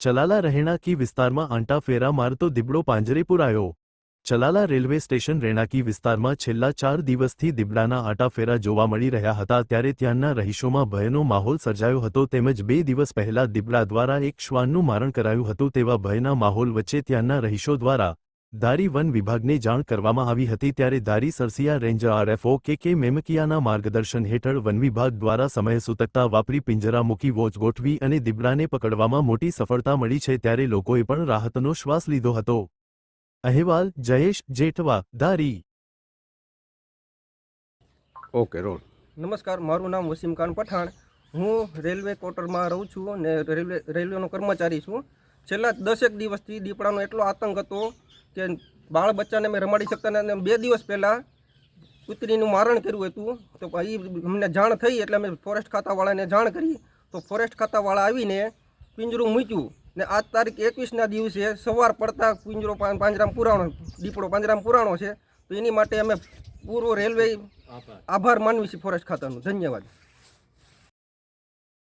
ચલાલા રહેણાંકી વિસ્તારમાં આંટાફેરા મારતો દીપડો પાંજરે પુરાયો ચલાલા રેલવે સ્ટેશન રહેણાંકી વિસ્તારમાં છેલ્લા ચાર દિવસથી દીપડાના આંટાફેરા જોવા મળી રહ્યા હતા ત્યારે ત્યાંના રહીશોમાં ભયનો માહોલ સર્જાયો હતો તેમજ બે દિવસ પહેલા દીપડા દ્વારા એક શ્વાનનું મારણ કરાયું હતું તેવા ભયના માહોલ વચ્ચે ત્યાંના રહીશો દ્વારા ધારી વન વિભાગને જાણ કરવામાં આવી હતી ત્યારે ધારી સરસિયા રેન્જ આરએફઓ કે કે મેમકિયાના માર્ગદર્શન હેઠળ વન વિભાગ દ્વારા સમયસૂતકતા વાપરી પિંજરા મૂકી વોચ ગોઠવી અને દીપડાને પકડવામાં મોટી સફળતા મળી છે ત્યારે લોકોએ પણ રાહતનો શ્વાસ લીધો હતો. અહેવાલ જયેશ જેઠવા ધારી ઓકે રોલ. નમસ્કાર મારું નામ વસીમ ખાન પઠાણ. હું રેલવે ક્વાર્ટરમાં રહું છું અને રેલવે રેલવેનો કર્મચારી છું. છેલ્લા દસેક દિવસથી દીપડાનો એટલો આતંક હતો કે બાળ બચ્ચાને અમે રમાડી શકતા અને બે દિવસ પહેલાં કૂતરીનું મારણ કર્યું હતું. તો એ અમને જાણ થઈ એટલે અમે ફોરેસ્ટ ખાતાવાળાને જાણ કરી. તો ફોરેસ્ટ ખાતાવાળા આવીને પિંજરું મૂક્યું ને આજ તારીખ એકવીસના દિવસે સવાર પડતા પિંજરો પાંજરામાં પુરાણો દીપડો પાંજરામાં પુરાણો છે. તો એની માટે અમે પૂર્વ રેલવે આભાર. માનવી છે ફોરેસ્ટ ખાતાનું. ધન્યવાદ.